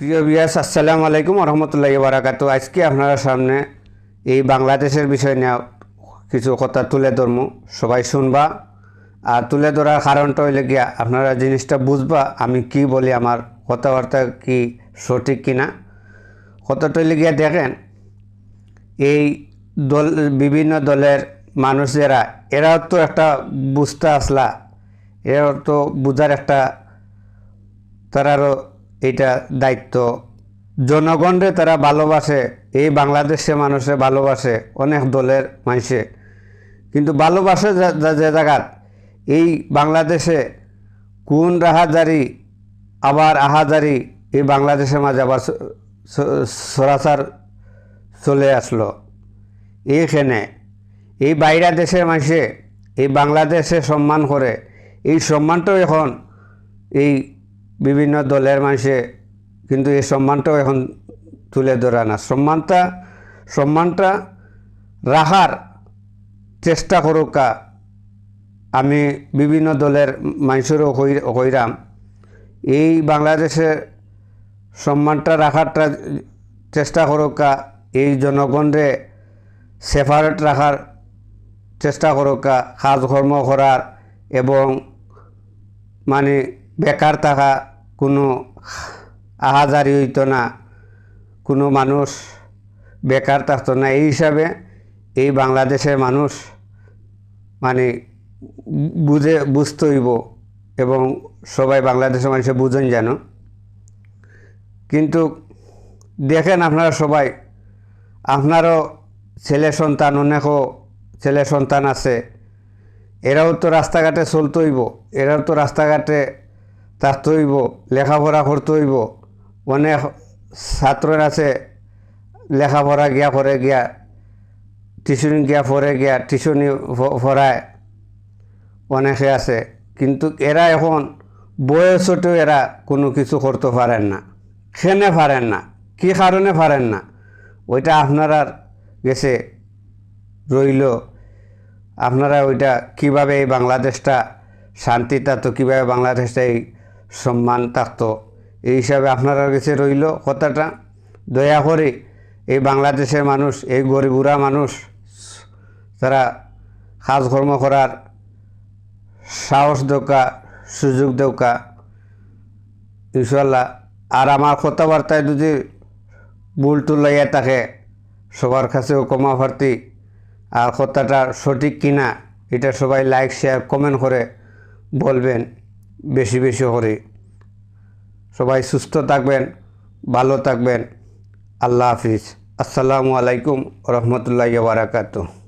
প্রিয় বিয়াস আসসালামু আলাইকুম রহমতুল্লাহ বারাকাতু আজকে আপনার সামনে এই বাংলাদেশের বিষয় নিয়ে কিছু কথা তুলে ধরমু। সবাই শুনবা। আর তুলে ধরার কারণটা হইলে গিয়া, আপনারা জিনিসটা বুঝবা, আমি কি বলি, আমার কথাবার্তা কি সঠিক কিনা। কথাটা হইলে গিয়া, দেখেন, এই দল, বিভিন্ন দলের মানুষ যারা, এরাও তো একটা বুঝতে আসলা, এরাও তো বুঝার একটা তারারও এটা দায়িত্ব। জনগণরে তারা ভালোবাসে, এই বাংলাদেশে মানুষে ভালোবাসে, অনেক দলের মানুষে। কিন্তু ভালোবাসে যা- জায়গাত, এই বাংলাদেশে কোন রাহাজারি, আবার আহাজারি এই বাংলাদেশের মাঝে আবার সরাসর চলে আসলো। এইখানে এই বাইরা দেশের মানুষে, এই বাংলাদেশে সম্মান করে, এই সম্মানটাও এখন এই বিভিন্ন দলের মানুষে কিন্তু এই সম্মানটাও এখন তুলে ধরা না। সম্মানটা সম্মানটা রাখার চেষ্টা করুকা আমি বিভিন্ন দলের মানুষেরও কইরাম এই বাংলাদেশের সম্মানটা রাখারটা চেষ্টা করুকা এই জনগণরে সেপারেট রাখার চেষ্টা করুকা কাজকর্ম করার এবং মানে বেকার থাকা কোনো আহাজারি হইতো না, কোনো মানুষ বেকার থাকতো না। এই হিসাবে এই বাংলাদেশের মানুষ মানে বুঝে বুঝতে হইব এবং সবাই বাংলাদেশের মানুষে বুঝেন যেন। কিন্তু দেখেন আপনারা সবাই, আপনারও ছেলে সন্তান অনেকও ছেলে সন্তান আছে, এরাও তো রাস্তাঘাটে চলতে হইব এরাও তো রাস্তাঘাটে থাকতে হইব লেখাপড়া করতে হইব অনেক ছাত্ররা আছে, লেখাপড়া গিয়া করে গিয়া, টিউশনি গিয়া পড়ে গিয়া টিউশনি পড়ায় অনেকে আছে, কিন্তু এরা এখন বয়সতেও এরা কোনো কিছু করতে পারেন না। খেনে পারেন না? কি কারণে পারেন না? ওইটা আপনার গেছে রইল। আপনারা ওইটা কীভাবে এই বাংলাদেশটা শান্তিটা তো কীভাবে বাংলাদেশটা এই সম্মান থাকতো এই হিসাবে আপনারা কাছে রইল কথাটা। দয়া করে এই বাংলাদেশের মানুষ, এই গরিবুরা মানুষ তারা কাজকর্ম করার সাহস দৌকা, সুযোগ দৌকা ইনশাল্লাহ আর আমার কথাবার্তায় যদি ভুল টুল থাকে, সবার কাছেও প্রার্থী। আর কথাটা সঠিক কিনা, এটা সবাই লাইক শেয়ার কমেন্ট করে বলবেন। বেশি বেশি করে। সবাই সুস্থ থাকবেন ভালো থাকবেন। আল্লাহ হাফিজ। আসসালামু আলাইকুম রহমতুল্লাহ বারাকাতু